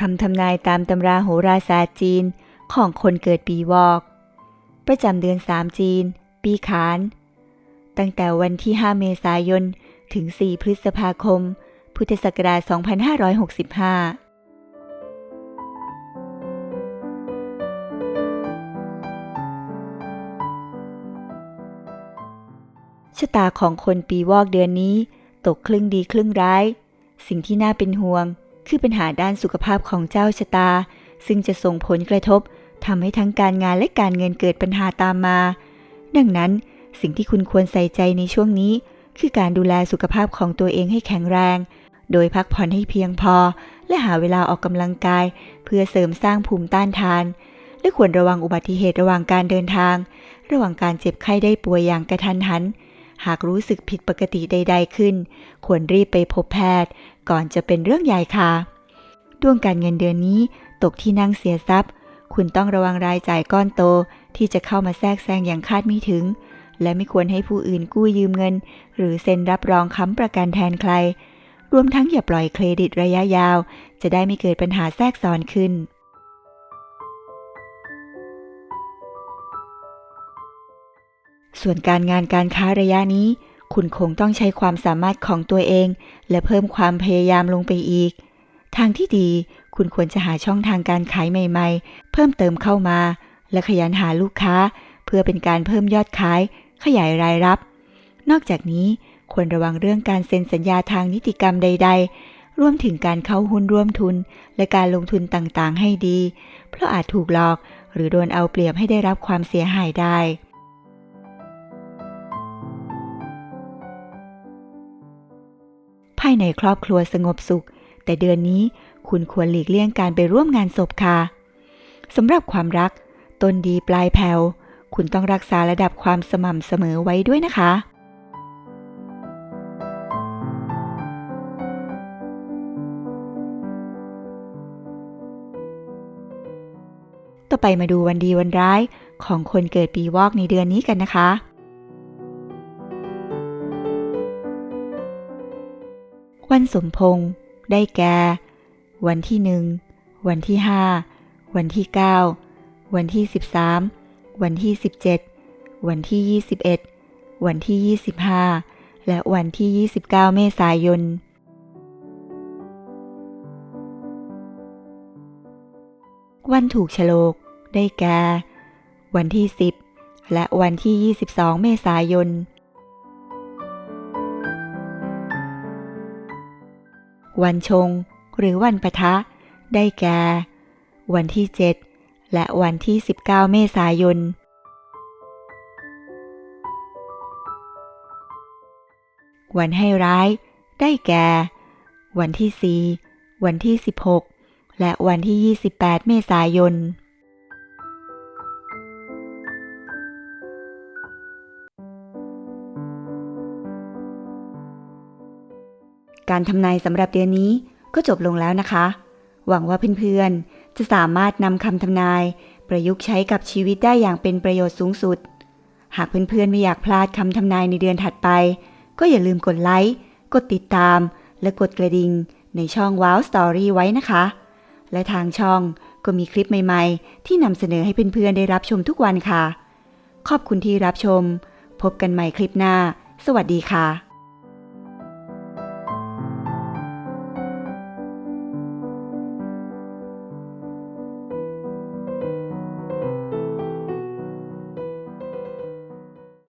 คำทำนายตามตำราโหราศาสตร์จีนของคนเกิดปีวอก ประจำเดือน3จีน ปีขาน ตั้งแต่วันที่ 5 เมษายน ถึง 4 พฤษภาคม พุทธศักราช 2565ชะตาของคนปีวอกเดือนนี้ ตกครึ่งดีครึ่งร้าย สิ่งที่น่าเป็นห่วง คือปัญหาด้านสุขภาพของเจ้าชะตา ซึ่งจะส่งผลกระทบทำให้ทั้งการงานและการเงินเกิดปัญหาตามมา ดังนั้นสิ่งที่คุณควรใส่ใจในช่วงนี้ คือการดูแลสุขภาพของตัวเองให้แข็งแรง โดยพักผ่อนให้เพียงพอ และหาเวลาออกกำลังกาย เพื่อเสริมสร้างภูมิต้านทาน และควรระวังอุบัติเหตุระหว่างการเดินทาง ระหว่างการเจ็บไข้ได้ป่วยอย่างกระทันหัน หากรู้สึกผิดปกติใด ๆ ขึ้น ควรรีบไปพบแพทย์ ก่อนจะเป็นเรื่องใหญ่ค่ะดวงการเงินเดือนนี้ตกที่นั่งเสียทรัพย์ คุณต้องระวังรายจ่ายก้อนโตที่จะเข้ามาแทรกแซงอย่างคาดไม่ถึง และไม่ควรให้ผู้อื่นกู้ยืมเงิน หรือเซ็นรับรองค้ำประกันแทนใคร รวมทั้งอย่าปล่อยเครดิตระยะยาว จะได้ไม่เกิดปัญหาแทรกซ้อนขึ้น ส่วนการงานการค้าระยะนี้ คุณคงต้องใช้ความสามารถของตัวเอง และเพิ่มความพยายามลงไปอีก ทางที่ดีคุณควรจะหาช่องทางการขายใหม่ ๆ เพิ่มเติมเข้ามา และขยันหาลูกค้า เพื่อเป็นการเพิ่มยอดขาย ขยายรายรับ นอกจากนี้ควรระวังเรื่องการเซ็นสัญญาทางนิติกรรมใด ๆ รวมถึงการเข้าหุ้นร่วมทุน และการลงทุนต่างๆ ให้ดี เพราะอาจถูกหลอก หรือโดนเอาเปรียบให้ได้รับความเสียหายได้ายในครอบครัวสงบสุข แต่เดือนนี้คุณควรหลีกเลี่ยงการไปร่วมงานศพค่ะสำหรับความรัก ต้นดีปลายแผ่วคุณต้องรักษาระดับความสม่ำเสมอไว้ด้วยนะคะ ต่อไปมาดูวันดีวันร้ายของคนเกิดปีวอกในเดือนนี้กันนะคะ วันสมพงษ์ได้แก่ วันที่หนึ่งวันที่ห้าวันที่เก้าวันที่สิบสามวันที่สิบเจ็ดวันที่ยี่สิบเอ็ดวันที่ยี่สิบห้าและวันที่ยี่สิบเก้าเมษายนวันถูกฉลก ได้แก่ วันที่สิบและวันที่ยี่สิบสองเมษายน วันชง หรือวันปะทะ ได้แก่ วันที่ 7 และวันที่ 19 เมษายน วันให้ร้าย ได้แก่ วันที่ 4 วันที่ 16 และวันที่ 28 เมษายน การทำนายสำหรับเดือนนี้ก็จบลงแล้วนะคะ หวังว่าเพื่อนๆ จะสามารถนำคำทำนาย ประยุกต์ใช้กับชีวิตได้อย่างเป็นประโยชน์สูงสุด หากเพื่อนๆ ไม่อยากพลาดคำทำนายในเดือนถัดไป ก็อย่าลืมกดไลค์ กดติดตาม และกดกระดิ่งในช่อง Wow Story ไว้นะคะ และทางช่องก็มีคลิปใหม่ๆ ที่นำเสนอให้เพื่อนๆ ได้รับชมทุกวันค่ะ ขอบคุณที่รับชม พบกันใหม่คลิปหน้า สวัสดีค่ะ